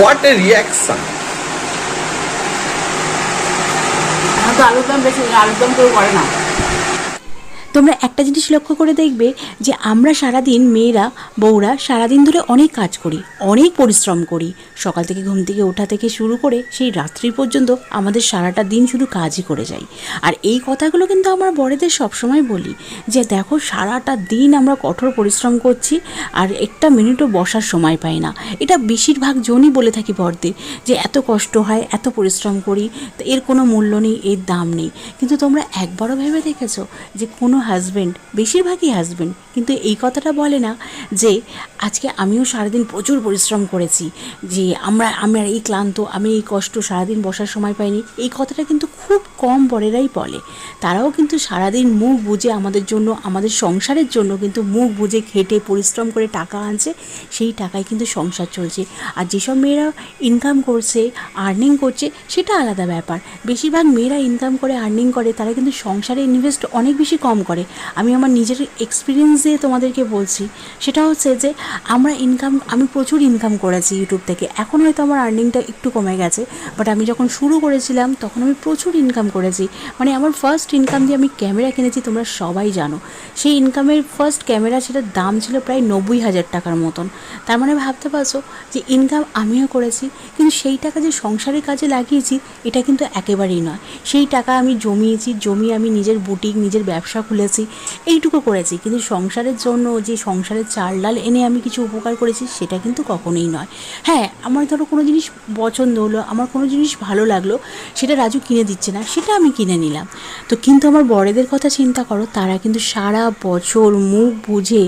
What a reaction এখন তো আলুর দাম বেশি আলুর কেউ করে না। তোমরা একটা জিনিস লক্ষ্য করে দেখবে যে আমরা সারাদিন মেয়েরা, বউরা সারাদিন ধরে অনেক কাজ করি, অনেক পরিশ্রম করি। সকাল থেকে ঘুম থেকে ওঠা থেকে শুরু করে সেই রাত্রি পর্যন্ত আমাদের সারাটা দিন শুধু কাজই করে যাই। আর এই কথাগুলো কিন্তু আমার বড়েদের সবসময় বলি যে দেখো সারাটা দিন আমরা কঠোর পরিশ্রম করছি আর একটা মিনিটও বসার সময় পাই না। এটা বেশিরভাগ জনই বলে থাকি বড়দের যে এত কষ্ট হয়, এত পরিশ্রম করি এর কোনো মূল্য নেই, এর দাম নেই। কিন্তু তোমরা একবারও ভেবে দেখেছ যে কোনো হাজব্যান্ড বেশিরভাগই হাজব্যান্ড কিন্তু এই কথাটা বলে না যে আজকে আমিও সারাদিন প্রচুর পরিশ্রম করেছি, যে আমরা আমরা এই ক্লান্ত, আমি এই কষ্ট সারাদিন বসার সময় পাইনি। এই কথাটা কিন্তু খুব কম বরেরাই বলে। তারাও কিন্তু সারাদিন মুখ বুঝে আমাদের জন্য, আমাদের সংসারের জন্য কিন্তু মুখ বুঝে খেটে পরিশ্রম করে টাকা আনছে, সেই টাকায় কিন্তু সংসার চলছে। আর যেসব মেয়েরা ইনকাম করছে আর্নিং করছে, সেটা আলাদা ব্যাপার। বেশিরভাগ মেয়েরা ইনকাম করে আর্নিং করে, তারা কিন্তু সংসারে ইনভেস্ট অনেক বেশি কম করে। আমি আমার নিজের এক্সপিরিয়েন্স দিয়ে তোমাদেরকে বলছি, সেটা হচ্ছে যে আমরা ইনকাম আমি প্রচুর ইনকাম করেছি ইউটিউব থেকে। এখন হয়তো আমার আর্নিংটা একটু কমে গেছে বাট আমি যখন শুরু করেছিলাম, তখন আমি প্রচুর ইনকাম করেছি। মানে আমার ফার্স্ট ইনকাম দিয়ে আমি ক্যামেরা কিনেছি, তোমরা সবাই জানো। সেই ইনকামের ফার্স্ট ক্যামেরা সেটার দাম ছিল প্রায় নব্বই হাজার টাকার মতন। তার মানে ভাবতে পারছ যে ইনকাম আমিও করেছি, কিন্তু সেই টাকা যে সংসারের কাজে লাগিয়েছি, এটা কিন্তু একেবারেই নয়। সেই টাকা আমি জমিয়েছি, জমিয়ে আমি নিজের বুটিক নিজের ব্যবসা খুলেছি এইটুকু করেছি। কিন্তু সংসারের জন্য যে সংসারের চাল ডাল এনে আমি কিছু উপকার করেছি, সেটা কিন্তু কখনোই নয়। হ্যাঁ আমার ধরো কোনো জিনিস পছন্দ হলো, আমার কোনো জিনিস ভালো লাগল, সেটা রাজু কিনে দিচ্ছে না, সেটা আমি কিনে নিলাম। তো কিন্তু আমার বড়েদের কথা চিন্তা করো, তারা কিন্তু সারা বছর মুখ বুঝে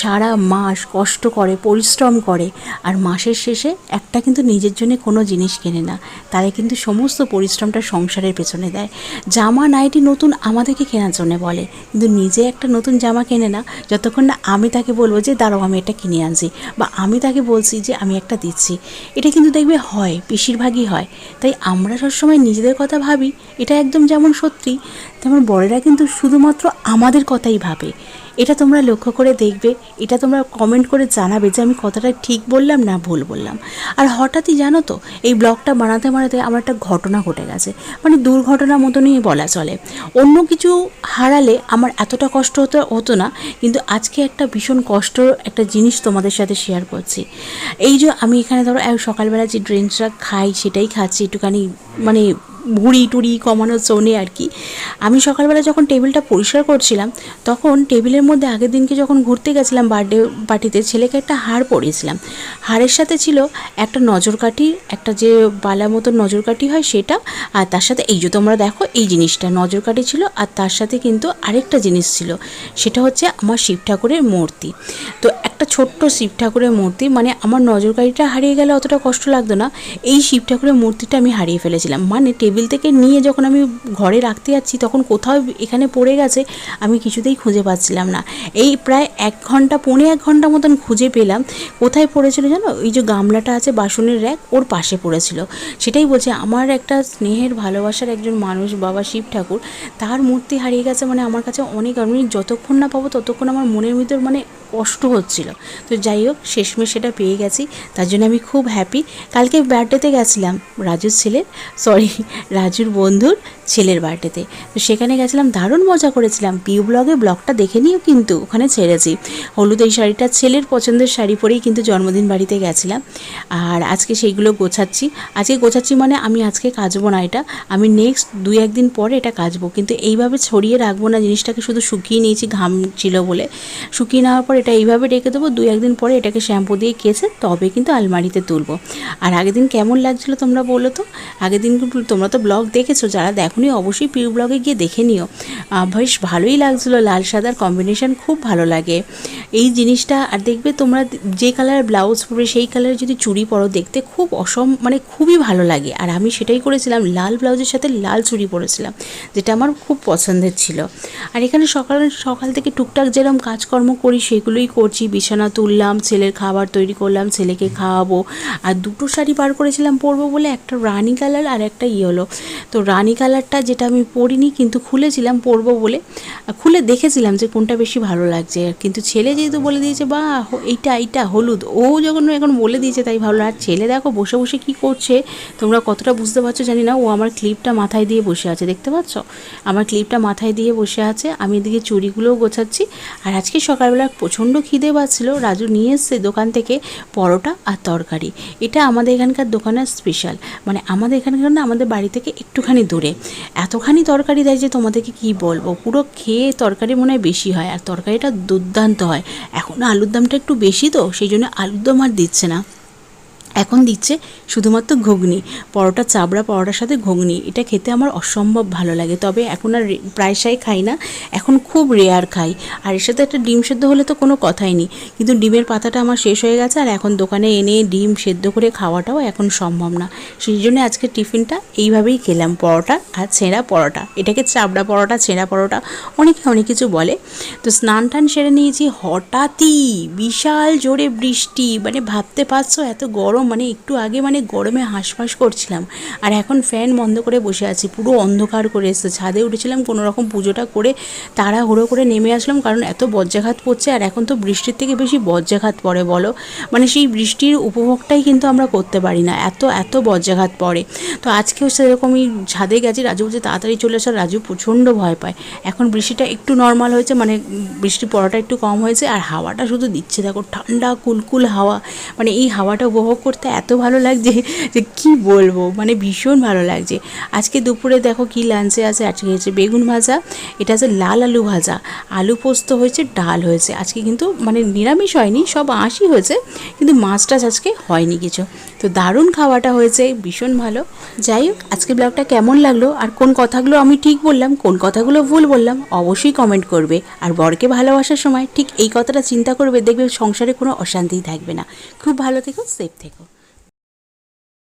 সারা মাস কষ্ট করে, পরিশ্রম করে, আর মাসের শেষে একটা কিন্তু নিজের জন্য কোনো জিনিস কেনে না। তারা কিন্তু সমস্ত পরিশ্রমটা সংসারের পেছনে দেয়। জামা নাইটি নতুন আমাদেরকে কেনার জন্য বলে। কিন্তু নিজে একটা নতুন জামা কেনে না, যতক্ষণ না আমি তাকে বলব যে, দাঁড়াও, আমি এটা কিনে আনছি। বা আমি তাকে বলছি যে, আমি একটা দিচ্ছি। এটা কিন্তু দেখবে হয়, বেশিরভাগই হয়। তাই আমরা সবসময় নিজেদের কথা ভাবি, এটা একদম যেমন সত্যি, তেমন বড়েরা কিন্তু শুধুমাত্র আমাদের কথাই ভাবে। এটা তোমরা লক্ষ্য করে দেখবে, এটা তোমরা কমেন্ট করে জানাবে যে আমি কথাটা ঠিক বললাম না ভুল বললাম। আর হঠাৎই জানো তো, এই ব্লগটা বানাতে বানাতে আমার একটা ঘটনা ঘটে গেছে। মানে দুর্ঘটনার মতনই বলা চলে। অন্য কিছু হারালে আমার এতটা কষ্ট হতো হতো না, কিন্তু আজকে একটা ভীষণ কষ্ট একটা জিনিস তোমাদের সাথে শেয়ার করছি। এই যে আমি এখানে ধরো সকালবেলা যে ড্রিঙ্কসটা খাই, সেটাই খাচ্ছি, একটুখানি মানে ভুড়ি টুড়ি কমানোর জন্যে আর কি। আমি সকালবেলা যখন টেবিলটা পরিষ্কার করছিলাম, তখন টেবিলের মধ্যে আগের দিনকে যখন ঘুরতে গেছিলাম বার্থডে পার্টিতে, ছেলেকে একটা হার পরিয়েছিলাম। হারের সাথে ছিল একটা নজরকাঠি একটা যে বালা মতো নজরকাঠি হয় সেটা, আর তার সাথে এই যে তোমরা দেখো এই জিনিসটা নজরকাঠি ছিল, আর তার সাথে কিন্তু আরেকটা জিনিস ছিল, সেটা হচ্ছে আমার শিব ঠাকুরের মূর্তি। তো একটা ছোট্ট শিব ঠাকুরের মূর্তি মানে আমার নজরকাঠিটা হারিয়ে গেলে অতটা কষ্ট লাগতো না, এই শিব ঠাকুরের মূর্তিটা আমি হারিয়ে ফেলেছিলাম। মানে টেবিল থেকে নিয়ে যখন আমি ঘরে রাখতে যাচ্ছি, তখন কোথাও এখানে পড়ে গেছে, আমি কিছুতেই খুঁজে পাচ্ছিলাম না। এই প্রায় এক ঘণ্টা, পৌনে এক ঘণ্টা মতন খুঁজে পেলাম, কোথায় পড়েছিল জানো? এই যে গামলাটা আছে, বাসনের র্যাক, ওর পাশে পড়েছিল। সেটাই বলছে, আমার একটা স্নেহের, ভালোবাসার একজন মানুষ, বাবা শিব ঠাকুর, তার মূর্তি হারিয়ে গেছে মানে আমার কাছে অনেক, আমি যতক্ষণ না পাবো, ততক্ষণ আমার মনের ভিতর মানে কষ্ট হচ্ছিল। তো যাই হোক শেষমেশ সেটা পেয়ে গেছি। তার জন্য আমি খুব হ্যাপি কালকে বার্থডেতে গেছিলাম রাজুর ছেলের সরি রাজুর বন্ধুর ছেলের বার্থডেতে তো। সেখানে গেছিলাম, দারুণ মজা করেছিলাম। পিউ ব্লগে ব্লগটা দেখে নিও কিন্তু, ওখানে ছেড়েছি। হলুদ এই শাড়িটা ছেলের পছন্দের শাড়ি পরেই কিন্তু জন্মদিন বাড়িতে গেছিলাম। আর আজকে সেইগুলো গোছাচ্ছি। আজকে গোছাচ্ছি মানে আমি আজকে কাচবো না এটা। আমি নেক্সট দুই একদিন পরে এটা কাচবো। কিন্তু এইভাবে ছড়িয়ে রাখব না, জিনিসটাকে শুধু শুকিয়ে নিয়েছি, ঘাম ছিল বলে। শুকিয়ে নেওয়ার পর এটা এইভাবে রেখে দেবো, দুই একদিন পরে এটাকে শ্যাম্পু দিয়ে কেচে তবে কিন্তু আলমারিতে তুলবো। আর আগের দিন কেমন লাগছিল তোমরা বলো তো? আগের দিন তোমরা তো ব্লগ দেখেছ, যারা দেখোনি অবশ্যই প্রিয় ব্লগে গিয়ে দেখে নিও। বেশ ভালোই লাগছিল, লাল সাদার কম্বিনেশন খুব ভালো লাগে। এই জিনিসটা, আর দেখবে তোমরা যে কালার ব্লাউজ পরে সেই কালারের যদি চুড়ি পরো, দেখতে খুব অসম মানে খুবই ভালো লাগে। আর আমি সেটাই করেছিলাম, লাল ব্লাউজের সাথে লাল চুড়ি পরেছিলাম, যেটা আমার খুব পছন্দের ছিল। আর এখানে সকাল সকাল থেকে টুকটাক যেরকম কাজকর্ম করি, সেগুলো কাজগুলোই করছি। বিছানা তুললাম, ছেলের খাবার তৈরি করলাম, ছেলেকে খাওয়াবো। আর দুটো শাড়ি বার করেছিলাম পরবো বলে একটা রানি কালার আর একটা ইয়েলো। তো রানি কালারটা যেটা আমি পরিনি কিন্তু খুলেছিলাম পরবো বলে। খুলে দেখেছিলাম যে কোনটা বেশি ভালো লাগছে। কিন্তু ছেলে যেহেতু বলে দিয়েছে বা এইটা এইটা, হলুদ। ও যখন এখন বলে দিয়েছে তাই ভালো আর ছেলে দেখো বসে বসে কি করছে? তোমরা কতটা বুঝতে পারছ জানি না। ও আমার ক্লিপটা মাথায় দিয়ে বসে আছে, দেখতে পাচ্ছ? আমার ক্লিপটা মাথায় দিয়ে বসে আছে। আমি এদিকে চুড়িগুলোও গোছাচ্ছি। আর আজকে সকালবেলা প্রচণ্ড খিদে পাচ্ছিল। রাজু নিয়ে এসছে দোকান থেকে পরোটা আর তরকারি। এটা আমাদের এখানকার দোকানের স্পেশাল মানে আমাদের এখানকার না আমাদের বাড়ি থেকে একটুখানি দূরে। এতখানি তরকারি দেয় যে তোমাদেরকে কি বলব? পুরো খেয়ে তরকারি মনে হয় বেশি হয়। আর তরকারিটা দুর্দান্ত হয়। এখন আলুর দামটা একটু বেশি তো, সেই জন্য আলুর দম আর দিচ্ছে না। এখন দিচ্ছে শুধুমাত্র ঘুগনি, পরোটা চাবড়া, পরোটার সাথে ঘুগনি। এটা খেতে আমার অসম্ভব ভালো লাগে। তবে এখন আর প্রায়শই খাই না, এখন খুব রেয়ার খাই। আর এর সাথে একটা ডিম সেদ্ধ হলে তো কোনো কথাই নেই। কিন্তু ডিমের পাতাটা আমার শেষ হয়ে গেছে আর এখন দোকানে এনে ডিম সেদ্ধ করে খাওয়াটাও এখন সম্ভব না। সেই জন্য আজকে টিফিনটা এইভাবেই খেলাম, পরোটা আর ছেঁড়া পরোটা। এটাকে চাবড়া পরোটা, ছেঁড়া পরোটা অনেকে অনেক কিছু বলে। তো স্নান টান সেরে নিয়েছি, হঠাৎই বিশাল জোরে বৃষ্টি মানে ভাবতে পারছ এত গরম মানে একটু আগে মানে গরমে হাঁসফাঁস করছিলাম। আর এখন ফ্যান বন্ধ করে বসে আছি, পুরো অন্ধকার করে এসছে। ছাদে উঠেছিলাম, কোনো রকম পুজোটা করে তাড়াহুড়ো করে নেমে আসলাম, কারণ এত বজ্রাঘাত পড়ছে, আর এখন তো বৃষ্টির থেকে বেশি বজ্রাঘাত পড়ে, বলো? মানে সেই বৃষ্টির উপভোগটাই কিন্তু আমরা করতে পারি না, এত এত বজ্রাঘাত পড়ে। তো আজকেও সেরকমই ছাদে গেছি, রাজু বলছে তাড়াতাড়ি চলে আসা রাজু প্রচণ্ড ভয় পায়। এখন বৃষ্টিটা একটু নর্মাল হয়েছে মানে বৃষ্টি পড়াটা একটু কম হয়েছে, আর হাওয়াটা শুধু দিচ্ছে, দেখো ঠান্ডা কুলকুল হাওয়া মানে এই হাওয়াটা উপভোগ করতে এত ভালো লাগছে যে কি বলব? মানে ভীষণ ভালো লাগছে। আজকে দুপুরে দেখো কি লাঞ্চে আছে? আজকে হয়েছে বেগুন ভাজা, এটা আছে লাল আলু ভাজা। আলু পোস্ত হয়েছে, ডাল হয়েছে। আজকে কিন্তু মানে নিরামিষ হয়নি, সব আঁশই হয়েছে, কিন্তু মাছ টাছ আজকে হয়নি কিছু। তো দারুণ খাওয়াটা হয়েছে, ভীষণ ভালো। যাই হোক, আজকে ব্লগটা কেমন লাগল আর কোন কথাগুলো আমি ঠিক বললাম, কোন কথাগুলো ভুল বললাম, অবশ্যই কমেন্ট করবে। আর বরকে ভালোবাসার সময় ঠিক এই কথাটা চিন্তা করবে, দেখবে সংসারে কোনো অশান্তিই থাকবে না। খুব ভালো থেকো সেফ থেকো।